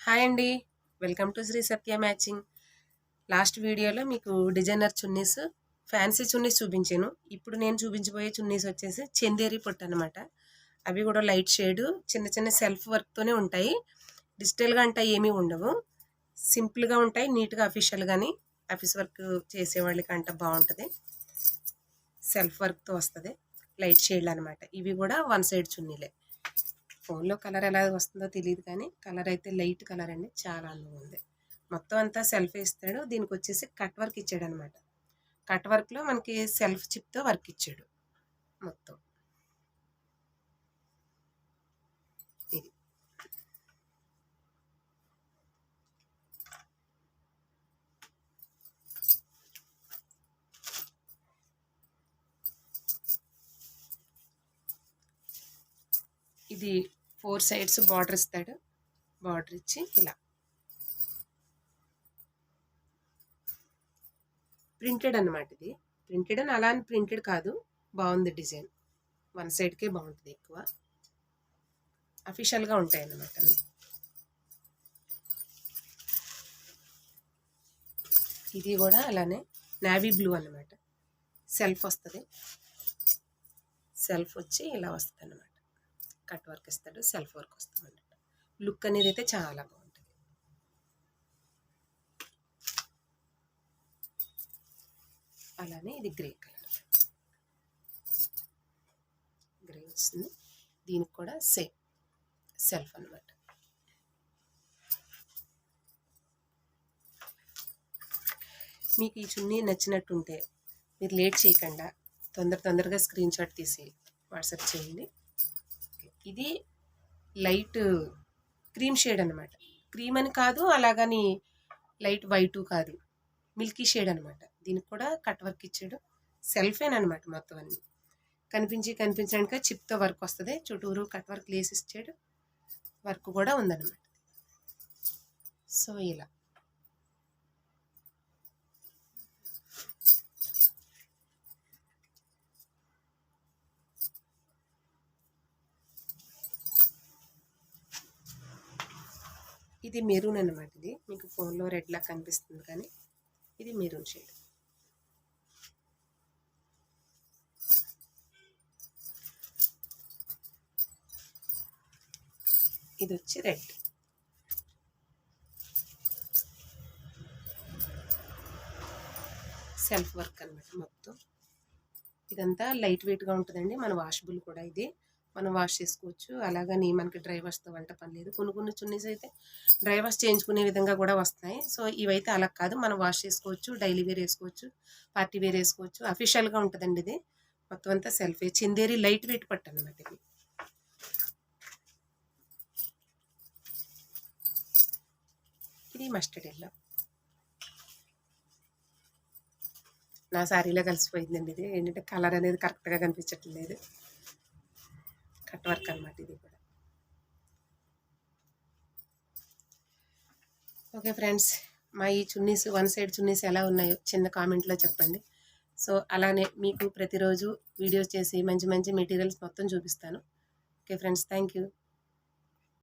Hi అండి. Welcome to Sri Satya matching. Last వీడియోలో మీకు డిజైనర్ చున్నీస్ ఫ్యాన్సీ చున్నీస్ చూపించాను. ఇప్పుడు నేను చూపించబోయే చున్నీస్ వచ్చేసి చందేరి పొట్టు అనమాట అవి కూడా లైట్ షేడ్ చిన్న చిన్న సెల్ఫ్ వర్క్తోనే ఉంటాయి. డిజిటల్గా అంటే ఏమీ ఉండవు. సింపుల్గా ఉంటాయి నీట్గా అఫీషియల్ కానీ ఆఫీస్ వర్క్ చేసేవాళ్ళకి అంట బాగుంటుంది. సెల్ఫ్ వర్క్తో వస్తుంది. లైట్ షేడ్లు అనమాట ఇవి కూడా వన్ సైడ్ చున్నీలే. ఫోన్లో కలర్ ఎలా వస్తుందో తెలియదు కానీ కలర్ అయితే లైట్ కలర్ అండి. చాలా అందంగా ఉంది. మొత్తం అంతా సెల్ఫ్ ఇస్తాడు దీనికి వచ్చేసి కట్ వర్క్ ఇచ్చాడు అనమాట కట్ వర్క్లో మనకి సెల్ఫ్ చిప్తో వర్క్ ఇచ్చాడు. మొత్తం. ఇది. ఇది ఫోర్ సైడ్స్ బార్డర్ ఇస్తాడు. బార్డర్ ఇచ్చి ఇలా. ప్రింటెడ్ అనమాట ఇది. ప్రింటెడ్ అని అలా అని ప్రింటెడ్ కాదు. బాగుంది డిజైన్. వన్ సైడ్కే బాగుంటుంది ఎక్కువ. అఫీషియల్గా ఉంటాయి అన్నమాట అవి. ఇది కూడా అలానే నావీ బ్లూ అనమాట సెల్ఫ్ వస్తుంది. సెల్ఫ్ వచ్చి ఇలా వస్తుంది అన్నమాట కట్ వర్క్ ఇస్తాడు సెల్ఫ్ వర్క్ వస్తుంది లుక్ అనేది అయితే చాలా బాగుంటుంది. అలానే ఇది గ్రే కలర్. గ్రే వస్తుంది. దీనికి కూడా సేమ్ సెల్ఫ్ అనమాట మీకు ఈ చున్నీ నచ్చినట్టుంటే మీరు లేట్ చేయకుండా తొందర తొందరగా స్క్రీన్ షాట్ తీసి వాట్సాప్ చేయండి. ఇది లైట్ క్రీమ్ షేడ్ అనమాట క్రీమ్ అని కాదు అలాగని లైట్ వైటు కాదు. మిల్కీ షేడ్ అనమాట దీనికి కూడా కట్ వర్క్ ఇచ్చాడు. సెల్ఫేనమాట మొత్తం అన్ని. కనిపించి కనిపించడానికి చిప్తో వర్క్ వస్తుంది. చుట్టూరు కట్ వర్క్ లేసి ఇచ్చాడు. వర్క్ కూడా ఉందన్నమాట. సో ఇలా. ఇది మెరూన్ అనమాట ఇది. మీకు ఫోన్లో రెడ్ లాగా కనిపిస్తుంది కానీ ఇది మెరూన్ షేడ్. ఇది వచ్చి రెడ్. సెల్ఫ్ వర్క్ అనమాట మొత్తం. ఇదంతా లైట్ వెయిట్గా ఉంటుందండి. మన వాషబుల్ కూడా ఇది. మనం వాష్ చేసుకోవచ్చు. అలాగని మనకి డ్రై వాష్తో వంట పని లేదు. కొన్ని కొన్ని చున్నీస్ అయితే డ్రై వాష్ చేయించుకునే విధంగా కూడా వస్తాయి. సో ఇవైతే అలా కాదు. మనం వాష్ చేసుకోవచ్చు డైలీ వేర్ వేసుకోవచ్చు పార్టీ వేర్ వేసుకోవచ్చు. అఫీషియల్గా ఉంటుందండి ఇది. మొత్తం అంతా సెల్ఫీ చిందేరి లైట్ వెయిట్ పట్టు అనమాట ఇది. ఇది మస్టర్డ్ ఎల్లో. నా శారీలో కలిసిపోయిందండి ఇది. ఏంటంటే కలర్ అనేది కరెక్ట్గా కనిపించట్లేదు. కట్ వర్క్ అనమాట ఇది కూడా. ఓకే ఫ్రెండ్స్ మా ఈ చున్నీస్ వన్ సైడ్ చున్నీస్ ఎలా ఉన్నాయో చిన్న కామెంట్లో చెప్పండి. సో అలానే మీకు ప్రతిరోజు వీడియోస్ చేసి మంచి మంచి మెటీరియల్స్ మొత్తం చూపిస్తాను. Okay friends thank you.